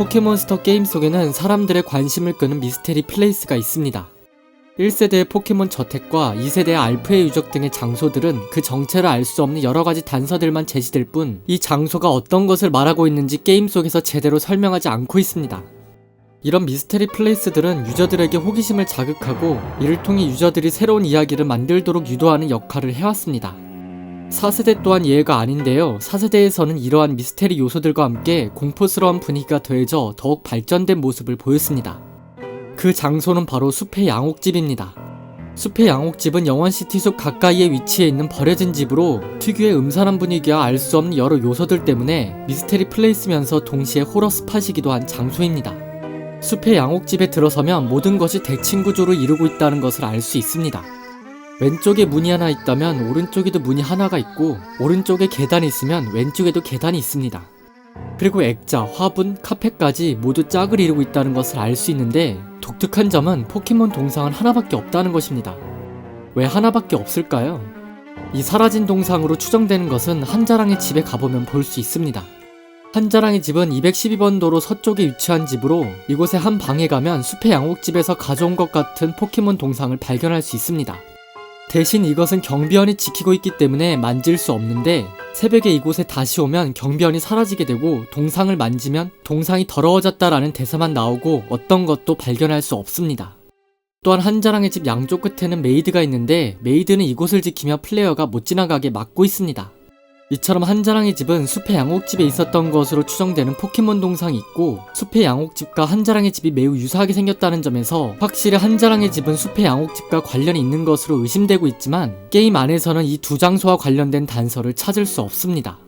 포켓몬스터 게임 속에는 사람들의 관심을 끄는 미스테리 플레이스가 있습니다. 1세대의 포켓몬 저택과 2세대의 알프의 유적 등의 장소들은 그 정체를 알 수 없는 여러 가지 단서들만 제시될 뿐 이 장소가 어떤 것을 말하고 있는지 게임 속에서 제대로 설명하지 않고 있습니다. 이런 미스테리 플레이스들은 유저들에게 호기심을 자극하고 이를 통해 유저들이 새로운 이야기를 만들도록 유도하는 역할을 해왔습니다. 4세대 또한 예외가 아닌데요. 4세대에서는 이러한 미스테리 요소들과 함께 공포스러운 분위기가 더해져 더욱 발전된 모습을 보였습니다. 그 장소는 바로 숲의 양옥집입니다. 숲의 양옥집은 영원시티 숲 가까이에 위치해 있는 버려진 집으로 특유의 음산한 분위기와 알 수 없는 여러 요소들 때문에 미스테리 플레이스면서 동시에 호러 스팟이기도 한 장소입니다. 숲의 양옥집에 들어서면 모든 것이 대칭 구조로 이루고 있다는 것을 알 수 있습니다. 왼쪽에 문이 하나 있다면 오른쪽에도 문이 하나가 있고 오른쪽에 계단이 있으면 왼쪽에도 계단이 있습니다. 그리고 액자, 화분, 카페까지 모두 짝을 이루고 있다는 것을 알 수 있는데 독특한 점은 포켓몬 동상은 하나밖에 없다는 것입니다. 왜 하나밖에 없을까요? 이 사라진 동상으로 추정되는 것은 한자랑의 집에 가보면 볼 수 있습니다. 한자랑의 집은 212번 도로 서쪽에 위치한 집으로 이곳에 한 방에 가면 숲의 양옥집에서 가져온 것 같은 포켓몬 동상을 발견할 수 있습니다. 대신 이것은 경비원이 지키고 있기 때문에 만질 수 없는데 새벽에 이곳에 다시 오면 경비원이 사라지게 되고 동상을 만지면 동상이 더러워졌다라는 대사만 나오고 어떤 것도 발견할 수 없습니다. 또한 한자랑의 집 양쪽 끝에는 메이드가 있는데 메이드는 이곳을 지키며 플레이어가 못 지나가게 막고 있습니다. 이처럼 한자랑의 집은 숲의 양옥집에 있었던 것으로 추정되는 포켓몬 동상이 있고 숲의 양옥집과 한자랑의 집이 매우 유사하게 생겼다는 점에서 확실히 한자랑의 집은 숲의 양옥집과 관련이 있는 것으로 의심되고 있지만 게임 안에서는 이 두 장소와 관련된 단서를 찾을 수 없습니다.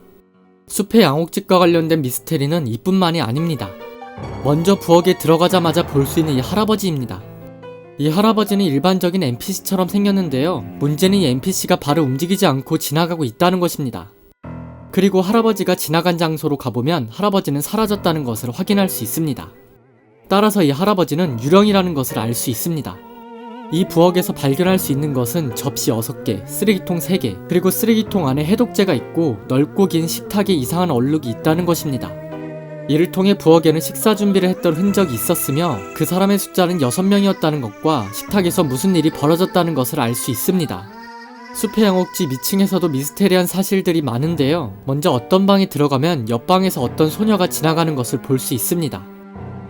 숲의 양옥집과 관련된 미스테리는 이뿐만이 아닙니다. 먼저 부엌에 들어가자마자 볼 수 있는 이 할아버지입니다. 이 할아버지는 일반적인 NPC처럼 생겼는데요. 문제는 이 NPC가 발을 움직이지 않고 지나가고 있다는 것입니다. 그리고 할아버지가 지나간 장소로 가보면 할아버지는 사라졌다는 것을 확인할 수 있습니다. 따라서 이 할아버지는 유령이라는 것을 알 수 있습니다. 이 부엌에서 발견할 수 있는 것은 접시 6개, 쓰레기통 3개, 그리고 쓰레기통 안에 해독제가 있고 넓고 긴 식탁에 이상한 얼룩이 있다는 것입니다. 이를 통해 부엌에는 식사 준비를 했던 흔적이 있었으며 그 사람의 숫자는 6명이었다는 것과 식탁에서 무슨 일이 벌어졌다는 것을 알 수 있습니다. 숲의 양옥집 2층에서도 미스테리한 사실들이 많은데요. 먼저 어떤 방에 들어가면 옆방에서 어떤 소녀가 지나가는 것을 볼 수 있습니다.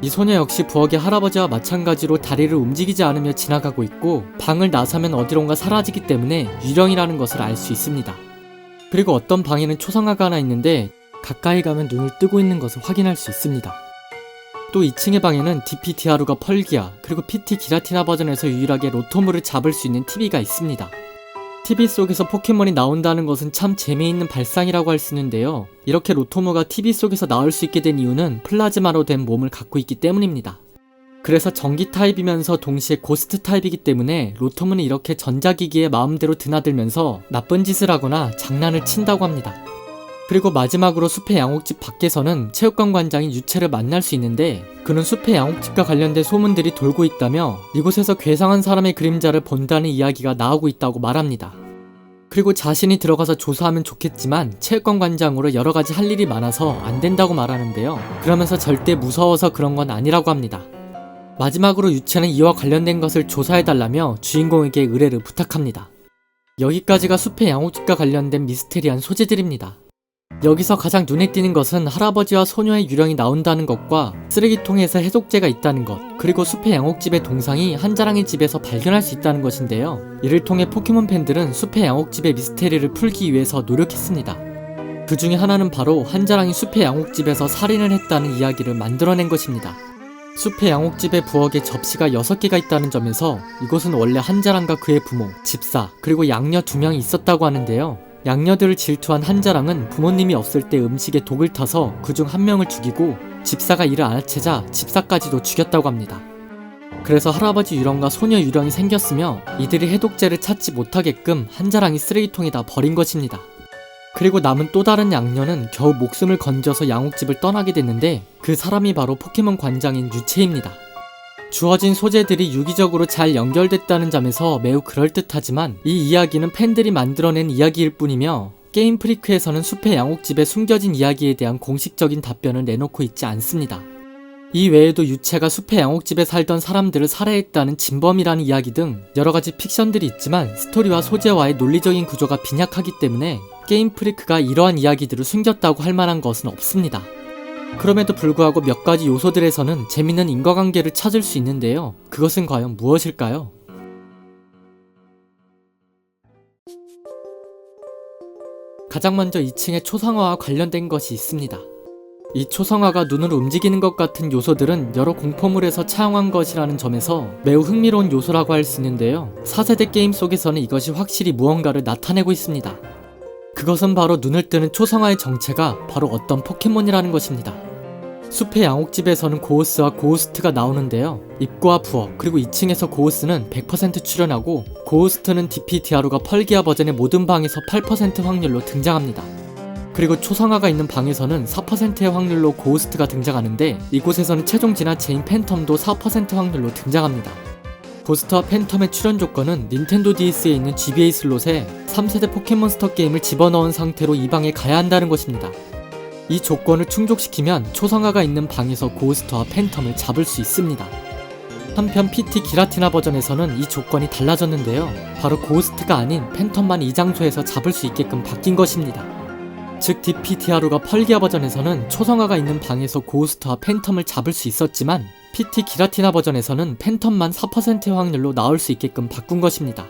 이 소녀 역시 부엌의 할아버지와 마찬가지로 다리를 움직이지 않으며 지나가고 있고 방을 나서면 어디론가 사라지기 때문에 유령이라는 것을 알 수 있습니다. 그리고 어떤 방에는 초상화가 하나 있는데 가까이 가면 눈을 뜨고 있는 것을 확인할 수 있습니다. 또 2층의 방에는 DP 디아루가 펄기아 그리고 PT 기라티나 버전에서 유일하게 로토무를 잡을 수 있는 TV가 있습니다. TV 속에서 포켓몬이 나온다는 것은 참 재미있는 발상이라고 할 수 있는데요. 이렇게 로토무가 TV 속에서 나올 수 있게 된 이유는 플라즈마로 된 몸을 갖고 있기 때문입니다. 그래서 전기 타입이면서 동시에 고스트 타입이기 때문에 로토무는 이렇게 전자기기에 마음대로 드나들면서 나쁜 짓을 하거나 장난을 친다고 합니다. 그리고 마지막으로 숲의 양옥집 밖에서는 체육관 관장인 유채를 만날 수 있는데 그는 숲의 양옥집과 관련된 소문들이 돌고 있다며 이곳에서 괴상한 사람의 그림자를 본다는 이야기가 나오고 있다고 말합니다. 그리고 자신이 들어가서 조사하면 좋겠지만 체육관 관장으로 여러 가지 할 일이 많아서 안 된다고 말하는데요. 그러면서 절대 무서워서 그런 건 아니라고 합니다. 마지막으로 유채는 이와 관련된 것을 조사해달라며 주인공에게 의뢰를 부탁합니다. 여기까지가 숲의 양옥집과 관련된 미스테리한 소재들입니다. 여기서 가장 눈에 띄는 것은 할아버지와 소녀의 유령이 나온다는 것과 쓰레기통에서 해독제가 있다는 것, 그리고 숲의 양옥집의 동상이 한자랑의 집에서 발견할 수 있다는 것인데요. 이를 통해 포켓몬 팬들은 숲의 양옥집의 미스테리를 풀기 위해서 노력했습니다. 그 중에 하나는 바로 한자랑이 숲의 양옥집에서 살인을 했다는 이야기를 만들어낸 것입니다. 숲의 양옥집의 부엌에 접시가 6개가 있다는 점에서 이곳은 원래 한자랑과 그의 부모, 집사, 그리고 양녀 두 명이 있었다고 하는데요. 양녀들을 질투한 한자랑은 부모님이 없을 때 음식에 독을 타서 그중 한 명을 죽이고 집사가 이를 알아채자 집사까지도 죽였다고 합니다. 그래서 할아버지 유령과 소녀 유령이 생겼으며 이들이 해독제를 찾지 못하게끔 한자랑이 쓰레기통에다 버린 것입니다. 그리고 남은 또 다른 양녀는 겨우 목숨을 건져서 양옥집을 떠나게 됐는데 그 사람이 바로 포켓몬 관장인 유채입니다. 주어진 소재들이 유기적으로 잘 연결됐다는 점에서 매우 그럴듯하지만 이 이야기는 팬들이 만들어낸 이야기일 뿐이며 게임 프리크에서는 숲의 양옥집에 숨겨진 이야기에 대한 공식적인 답변을 내놓고 있지 않습니다. 이 외에도 유채가 숲의 양옥집에 살던 사람들을 살해했다는 진범이라는 이야기 등 여러가지 픽션들이 있지만 스토리와 소재와의 논리적인 구조가 빈약하기 때문에 게임 프리크가 이러한 이야기들을 숨겼다고 할 만한 것은 없습니다. 그럼에도 불구하고 몇 가지 요소들에서는 재밌는 인과관계를 찾을 수 있는데요. 그것은 과연 무엇일까요? 가장 먼저 2층에 초상화와 관련된 것이 있습니다. 이 초상화가 눈으로 움직이는 것 같은 요소들은 여러 공포물에서 차용한 것이라는 점에서 매우 흥미로운 요소라고 할 수 있는데요. 4세대 게임 속에서는 이것이 확실히 무언가를 나타내고 있습니다. 그것은 바로 눈을 뜨는 초상화의 정체가 바로 어떤 포켓몬이라는 것입니다. 숲의 양옥집에서는 고우스와 고우스트가 나오는데요. 입구와 부엌, 그리고 2층에서 고우스는 100% 출연하고 고우스트는 DPDRO가 펄기아 버전의 모든 방에서 8% 확률로 등장합니다. 그리고 초상화가 있는 방에서는 4%의 확률로 고우스트가 등장하는데 이곳에서는 최종 진화 제인 팬텀도 4% 확률로 등장합니다. 고스트와 팬텀의 출연 조건은 닌텐도 DS에 있는 GBA 슬롯에 3세대 포켓몬스터 게임을 집어넣은 상태로 이 방에 가야 한다는 것입니다. 이 조건을 충족시키면 초상화가 있는 방에서 고스트와 팬텀을 잡을 수 있습니다. 한편 PT 기라티나 버전에서는 이 조건이 달라졌는데요. 바로 고스트가 아닌 팬텀만 이 장소에서 잡을 수 있게끔 바뀐 것입니다. 즉 DPTRO가 펄기아 버전에서는 초성화가 있는 방에서 고스트와 팬텀을 잡을 수 있었지만 PT 기라티나 버전에서는 팬텀만 4%의 확률로 나올 수 있게끔 바꾼 것입니다.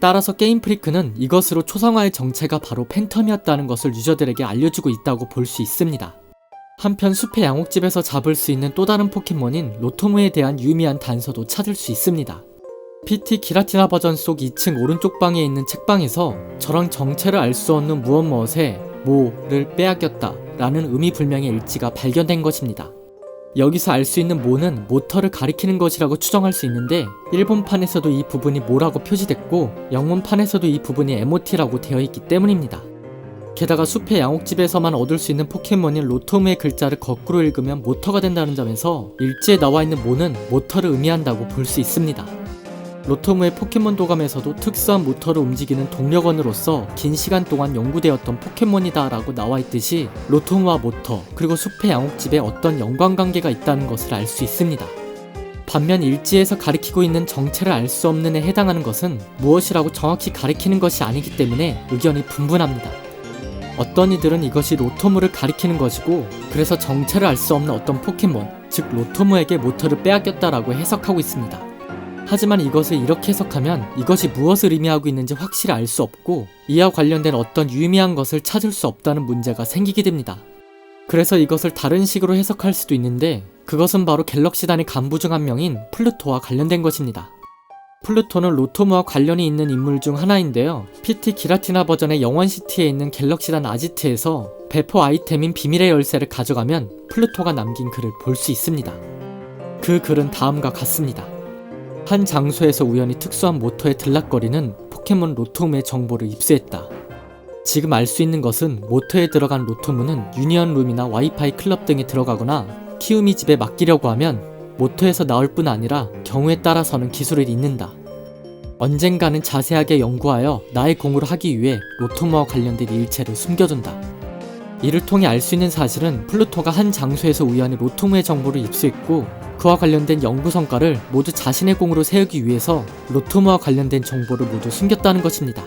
따라서 게임 프리크는 이것으로 초상화의 정체가 바로 팬텀이었다는 것을 유저들에게 알려주고 있다고 볼 수 있습니다. 한편 숲의 양옥집에서 잡을 수 있는 또 다른 포켓몬인 로토무에 대한 유미한 단서도 찾을 수 있습니다. PT 기라티나 버전 속 2층 오른쪽 방에 있는 책방에서 저런 정체를 알 수 없는 무엇 무엇에 모를 빼앗겼다 라는 의미불명의 일지가 발견된 것입니다. 여기서 알 수 있는 모는 모터를 가리키는 것이라고 추정할 수 있는데 일본판에서도 이 부분이 모라고 표시됐고 영문판에서도 이 부분이 MOT라고 되어 있기 때문입니다. 게다가 숲의 양옥집에서만 얻을 수 있는 포켓몬인 로토무의 글자를 거꾸로 읽으면 모터가 된다는 점에서 일지에 나와 있는 모는 모터를 의미한다고 볼 수 있습니다. 로토무의 포켓몬 도감에서도 특수한 모터를 움직이는 동력원으로서 긴 시간 동안 연구되었던 포켓몬이다 라고 나와 있듯이 로토무와 모터 그리고 숲의 양옥집에 어떤 연관관계가 있다는 것을 알 수 있습니다. 반면 일지에서 가리키고 있는 정체를 알 수 없는 에 해당하는 것은 무엇이라고 정확히 가리키는 것이 아니기 때문에 의견이 분분합니다. 어떤 이들은 이것이 로토무를 가리키는 것이고 그래서 정체를 알 수 없는 어떤 포켓몬 즉 로토무에게 모터를 빼앗겼다라고 해석하고 있습니다. 하지만 이것을 이렇게 해석하면 이것이 무엇을 의미하고 있는지 확실히 알 수 없고 이와 관련된 어떤 유의미한 것을 찾을 수 없다는 문제가 생기게 됩니다. 그래서 이것을 다른 식으로 해석할 수도 있는데 그것은 바로 갤럭시단의 간부 중 한 명인 플루토와 관련된 것입니다. 플루토는 로토무와 관련이 있는 인물 중 하나인데요. PT 기라티나 버전의 영원시티에 있는 갤럭시단 아지트에서 배포 아이템인 비밀의 열쇠를 가져가면 플루토가 남긴 글을 볼 수 있습니다. 그 글은 다음과 같습니다. 한 장소에서 우연히 특수한 모터에 들락거리는 포켓몬 로토무의 정보를 입수했다. 지금 알 수 있는 것은 모터에 들어간 로토무는 유니언 룸이나 와이파이 클럽 등에 들어가거나 키우미 집에 맡기려고 하면 모터에서 나올 뿐 아니라 경우에 따라서는 기술을 잃는다. 언젠가는 자세하게 연구하여 나의 공으로 하기 위해 로토무와 관련된 일체를 숨겨둔다. 이를 통해 알 수 있는 사실은 플루토가 한 장소에서 우연히 로토무의 정보를 입수했고 그와 관련된 연구 성과를 모두 자신의 공으로 세우기 위해서 로토무와 관련된 정보를 모두 숨겼다는 것입니다.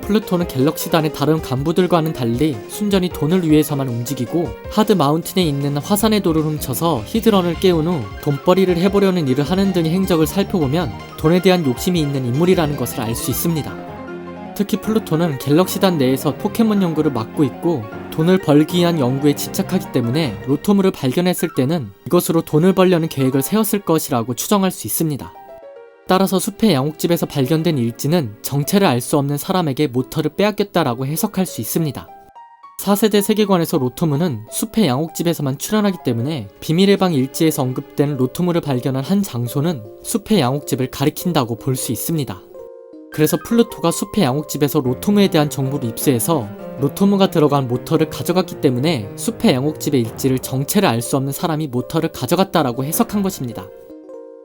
플루토는 갤럭시단의 다른 간부들과는 달리 순전히 돈을 위해서만 움직이고 하드 마운틴에 있는 화산의 돌을 훔쳐서 히드런을 깨운 후 돈벌이를 해보려는 일을 하는 등의 행적을 살펴보면 돈에 대한 욕심이 있는 인물이라는 것을 알 수 있습니다. 특히 플루토는 갤럭시단 내에서 포켓몬 연구를 맡고 있고 돈을 벌기 위한 연구에 집착하기 때문에 로토무를 발견했을 때는 이것으로 돈을 벌려는 계획을 세웠을 것이라고 추정할 수 있습니다. 따라서 숲의 양옥집에서 발견된 일지는 정체를 알 수 없는 사람에게 모터를 빼앗겼다라고 해석할 수 있습니다. 4세대 세계관에서 로토무는 숲의 양옥집에서만 출연하기 때문에 비밀의 방 일지에서 언급된 로토무를 발견한 한 장소는 숲의 양옥집을 가리킨다고 볼 수 있습니다. 그래서 플루토가 숲의 양옥집에서 로토무에 대한 정보를 입수해서 로토무가 들어간 모터를 가져갔기 때문에 숲의 양옥집의 일지를 정체를 알 수 없는 사람이 모터를 가져갔다라고 해석한 것입니다.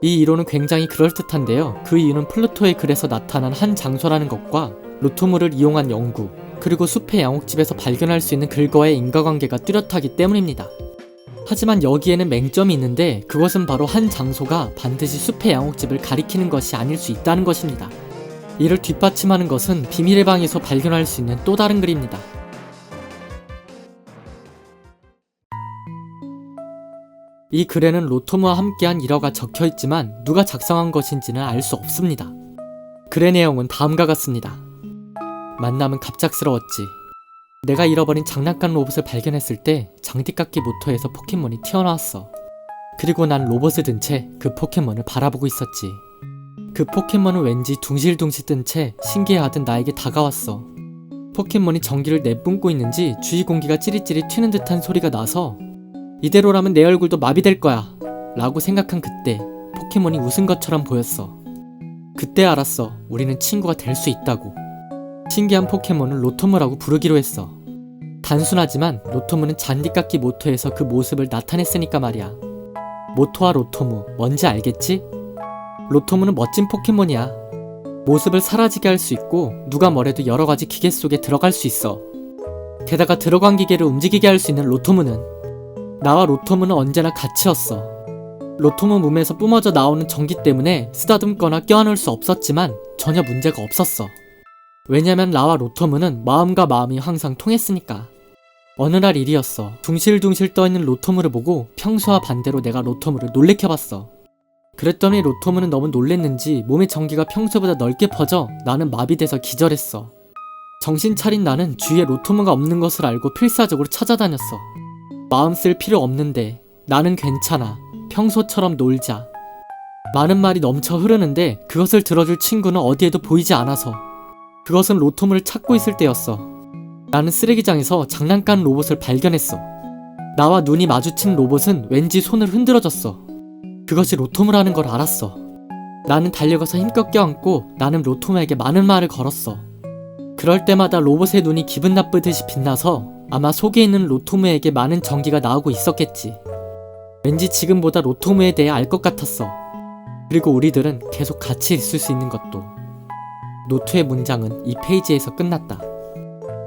이 이론은 굉장히 그럴듯한데요. 그 이유는 플루토의 글에서 나타난 한 장소라는 것과 로토무를 이용한 연구, 그리고 숲의 양옥집에서 발견할 수 있는 글과의 인과관계가 뚜렷하기 때문입니다. 하지만 여기에는 맹점이 있는데 그것은 바로 한 장소가 반드시 숲의 양옥집을 가리키는 것이 아닐 수 있다는 것입니다. 이를 뒷받침하는 것은 비밀의 방에서 발견할 수 있는 또 다른 글입니다. 이 글에는 로토무와 함께한 일화가 적혀 있지만 누가 작성한 것인지는 알 수 없습니다. 글의 내용은 다음과 같습니다. 만남은 갑작스러웠지. 내가 잃어버린 장난감 로봇을 발견했을 때 장디깎기 모터에서 포켓몬이 튀어나왔어. 그리고 난 로봇을 든 채 그 포켓몬을 바라보고 있었지. 그 포켓몬은 왠지 둥실둥실 뜬 채 신기해하듯 나에게 다가왔어. 포켓몬이 전기를 내뿜고 있는지 주위 공기가 찌릿찌릿 튀는 듯한 소리가 나서 이대로라면 내 얼굴도 마비될 거야 라고 생각한 그때 포켓몬이 웃은 것처럼 보였어. 그때 알았어. 우리는 친구가 될 수 있다고. 신기한 포켓몬을 로토무라고 부르기로 했어. 단순하지만 로토무는 잔디깎기 모토에서 그 모습을 나타냈으니까 말이야. 모토와 로토무, 뭔지 알겠지? 로토무는 멋진 포켓몬이야. 모습을 사라지게 할 수 있고 누가 뭐래도 여러 가지 기계 속에 들어갈 수 있어. 게다가 들어간 기계를 움직이게 할 수 있는 로토무는 나와 로토무는 언제나 같이였어. 로토무 몸에서 뿜어져 나오는 전기 때문에 쓰다듬거나 껴안을 수 없었지만 전혀 문제가 없었어. 왜냐면 나와 로토무는 마음과 마음이 항상 통했으니까. 어느 날 일이었어. 둥실둥실 떠있는 로토무를 보고 평소와 반대로 내가 로토무를 놀래켜봤어. 그랬더니 로토무는 너무 놀랬는지 몸의 전기가 평소보다 넓게 퍼져 나는 마비돼서 기절했어. 정신 차린 나는 주위에 로토무가 없는 것을 알고 필사적으로 찾아다녔어. 마음 쓸 필요 없는데 나는 괜찮아. 평소처럼 놀자. 많은 말이 넘쳐 흐르는데 그것을 들어줄 친구는 어디에도 보이지 않아서 그것은 로토무를 찾고 있을 때였어. 나는 쓰레기장에서 장난감 로봇을 발견했어. 나와 눈이 마주친 로봇은 왠지 손을 흔들어줬어. 그것이 로토무라는 걸 알았어. 나는 달려가서 힘껏 껴안고 나는 로토무에게 많은 말을 걸었어. 그럴 때마다 로봇의 눈이 기분 나쁘듯이 빛나서 아마 속에 있는 로토무에게 많은 전기가 나오고 있었겠지. 왠지 지금보다 로토무에 대해 알 것 같았어. 그리고 우리들은 계속 같이 있을 수 있는 것도. 노트의 문장은 이 페이지에서 끝났다.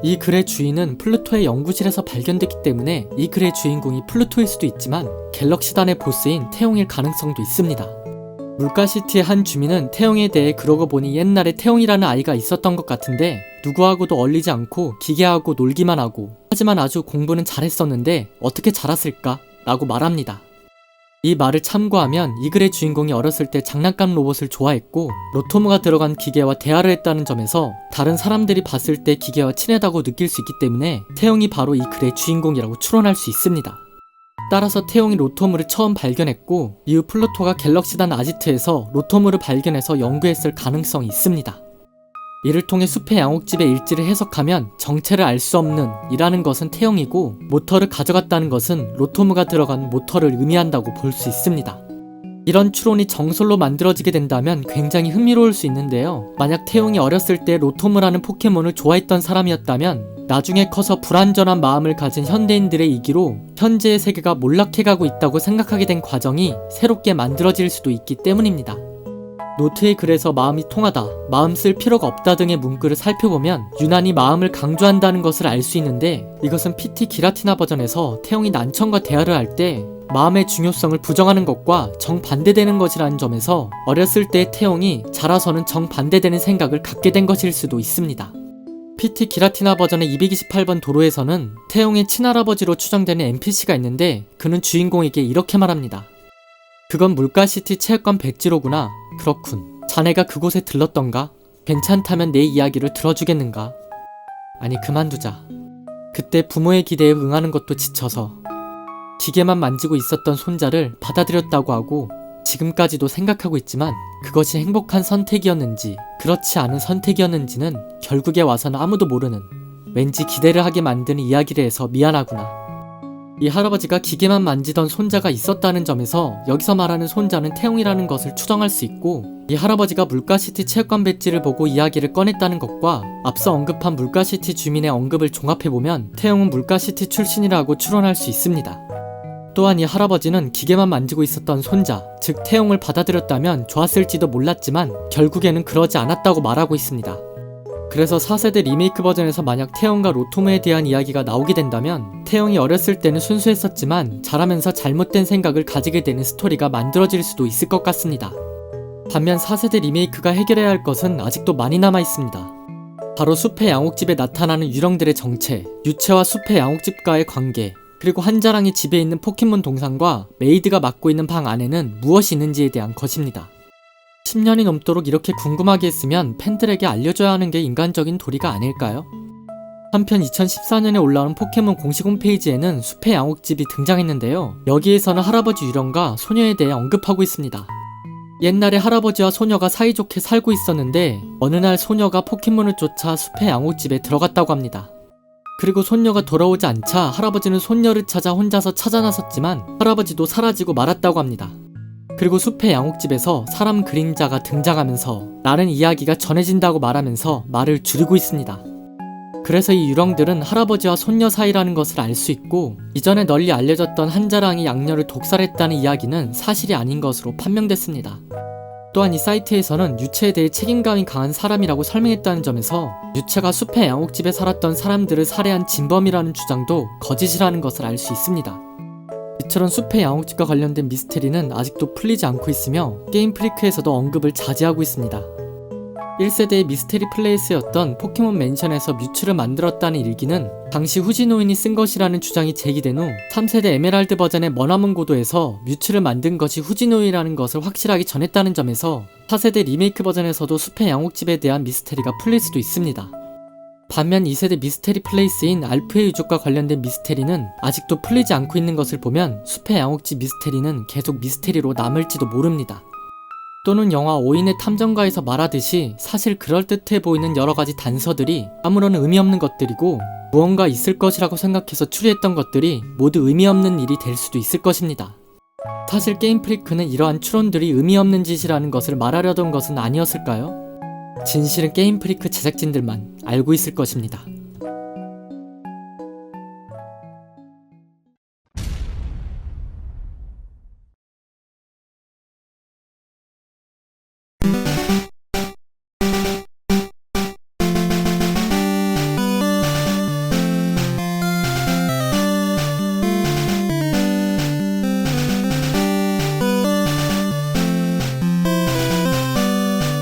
이 글의 주인은 플루토의 연구실에서 발견됐기 때문에 이 글의 주인공이 플루토일 수도 있지만 갤럭시단의 보스인 태용일 가능성도 있습니다. 물가시티의 한 주민은 태용에 대해 그러고 보니 옛날에 태용이라는 아이가 있었던 것 같은데 누구하고도 얼리지 않고 기계하고 놀기만 하고 하지만 아주 공부는 잘했었는데 어떻게 자랐을까? 라고 말합니다. 이 말을 참고하면 이 글의 주인공이 어렸을 때 장난감 로봇을 좋아했고 로토무가 들어간 기계와 대화를 했다는 점에서 다른 사람들이 봤을 때 기계와 친하다고 느낄 수 있기 때문에 태용이 바로 이 글의 주인공이라고 추론할 수 있습니다. 따라서 태용이 로토무를 처음 발견했고 이후 플루토가 갤럭시단 아지트에서 로토무를 발견해서 연구했을 가능성이 있습니다. 이를 통해 숲의 양옥집의 일지를 해석하면 정체를 알 수 없는 이라는 것은 태용이고 모터를 가져갔다는 것은 로토무가 들어간 모터를 의미한다고 볼 수 있습니다. 이런 추론이 정설로 만들어지게 된다면 굉장히 흥미로울 수 있는데요. 만약 태용이 어렸을 때 로토무라는 포켓몬을 좋아했던 사람이었다면 나중에 커서 불완전한 마음을 가진 현대인들의 이기로 현재의 세계가 몰락해가고 있다고 생각하게 된 과정이 새롭게 만들어질 수도 있기 때문입니다. 노트의 글에서 마음이 통하다, 마음 쓸 필요가 없다 등의 문구를 살펴보면 유난히 마음을 강조한다는 것을 알 수 있는데 이것은 PT 기라티나 버전에서 태용이 난청과 대화를 할 때 마음의 중요성을 부정하는 것과 정반대되는 것이라는 점에서 어렸을 때 태용이 자라서는 정반대되는 생각을 갖게 된 것일 수도 있습니다. PT 기라티나 버전의 228번 도로에서는 태용의 친할아버지로 추정되는 NPC가 있는데 그는 주인공에게 이렇게 말합니다. 그건 물가시티 체육관 백지로구나. 그렇군. 자네가 그곳에 들렀던가? 괜찮다면 내 이야기를 들어주겠는가? 아니, 그만두자. 그때 부모의 기대에 응하는 것도 지쳐서 기계만 만지고 있었던 손자를 받아들였다고 하고 지금까지도 생각하고 있지만 그것이 행복한 선택이었는지 그렇지 않은 선택이었는지는 결국에 와서는 아무도 모르는 왠지 기대를 하게 만드는 이야기를 해서 미안하구나. 이 할아버지가 기계만 만지던 손자가 있었다는 점에서 여기서 말하는 손자는 태용이라는 것을 추정할 수 있고 이 할아버지가 물가시티 체육관 배지를 보고 이야기를 꺼냈다는 것과 앞서 언급한 물가시티 주민의 언급을 종합해보면 태용은 물가시티 출신이라고 추론할 수 있습니다. 또한 이 할아버지는 기계만 만지고 있었던 손자, 즉 태용을 받아들였다면 좋았을지도 몰랐지만 결국에는 그러지 않았다고 말하고 있습니다. 그래서 4세대 리메이크 버전에서 만약 태영과 로토무에 대한 이야기가 나오게 된다면 태영이 어렸을 때는 순수했었지만 자라면서 잘못된 생각을 가지게 되는 스토리가 만들어질 수도 있을 것 같습니다. 반면 4세대 리메이크가 해결해야 할 것은 아직도 많이 남아 있습니다. 바로 숲의 양옥집에 나타나는 유령들의 정체, 유채와 숲의 양옥집과의 관계, 그리고 한자랑이 집에 있는 포켓몬 동상과 메이드가 맡고 있는 방 안에는 무엇이 있는지에 대한 것입니다. 10년이 넘도록 이렇게 궁금하게 했으면 팬들에게 알려줘야 하는 게 인간적인 도리가 아닐까요? 한편 2014년에 올라온 포켓몬 공식 홈페이지에는 숲의 양옥집이 등장했는데요. 여기에서는 할아버지 유령과 소녀에 대해 언급하고 있습니다. 옛날에 할아버지와 소녀가 사이좋게 살고 있었는데 어느 날 소녀가 포켓몬을 쫓아 숲의 양옥집에 들어갔다고 합니다. 그리고 손녀가 돌아오지 않자 할아버지는 손녀를 찾아 혼자서 찾아 나섰지만 할아버지도 사라지고 말았다고 합니다. 그리고 숲의 양옥집에서 사람 그림자가 등장하면서 나는 이야기가 전해진다고 말하면서 말을 줄이고 있습니다. 그래서 이 유령들은 할아버지와 손녀 사이라는 것을 알 수 있고 이전에 널리 알려졌던 한자랑이 양녀를 독살했다는 이야기는 사실이 아닌 것으로 판명됐습니다. 또한 이 사이트에서는 유채에 대해 책임감이 강한 사람이라고 설명했다는 점에서 유채가 숲의 양옥집에 살았던 사람들을 살해한 진범이라는 주장도 거짓이라는 것을 알 수 있습니다. 이처럼 숲의 양옥집과 관련된 미스테리는 아직도 풀리지 않고 있으며 게임 프리크에서도 언급을 자제하고 있습니다. 1세대의 미스테리 플레이스였던 포켓몬 맨션에서 뮤츠를 만들었다는 일기는 당시 후지노인이 쓴 것이라는 주장이 제기된 후 3세대 에메랄드 버전의 머나먼 고도에서 뮤츠를 만든 것이 후지노인이라는 것을 확실하게 전했다는 점에서 4세대 리메이크 버전에서도 숲의 양옥집에 대한 미스테리가 풀릴 수도 있습니다. 반면 2세대 미스테리 플레이스인 알프의 유족과 관련된 미스테리는 아직도 풀리지 않고 있는 것을 보면 숲의 양옥집 미스테리는 계속 미스테리로 남을지도 모릅니다. 또는 영화 오인의 탐정가에서 말하듯이 사실 그럴듯해 보이는 여러 가지 단서들이 아무런 의미 없는 것들이고 무언가 있을 것이라고 생각해서 추리했던 것들이 모두 의미 없는 일이 될 수도 있을 것입니다. 사실 게임 프리크는 이러한 추론들이 의미 없는 짓이라는 것을 말하려던 것은 아니었을까요? 진실은 게임 프리크 제작진들만 알고 있을 것입니다.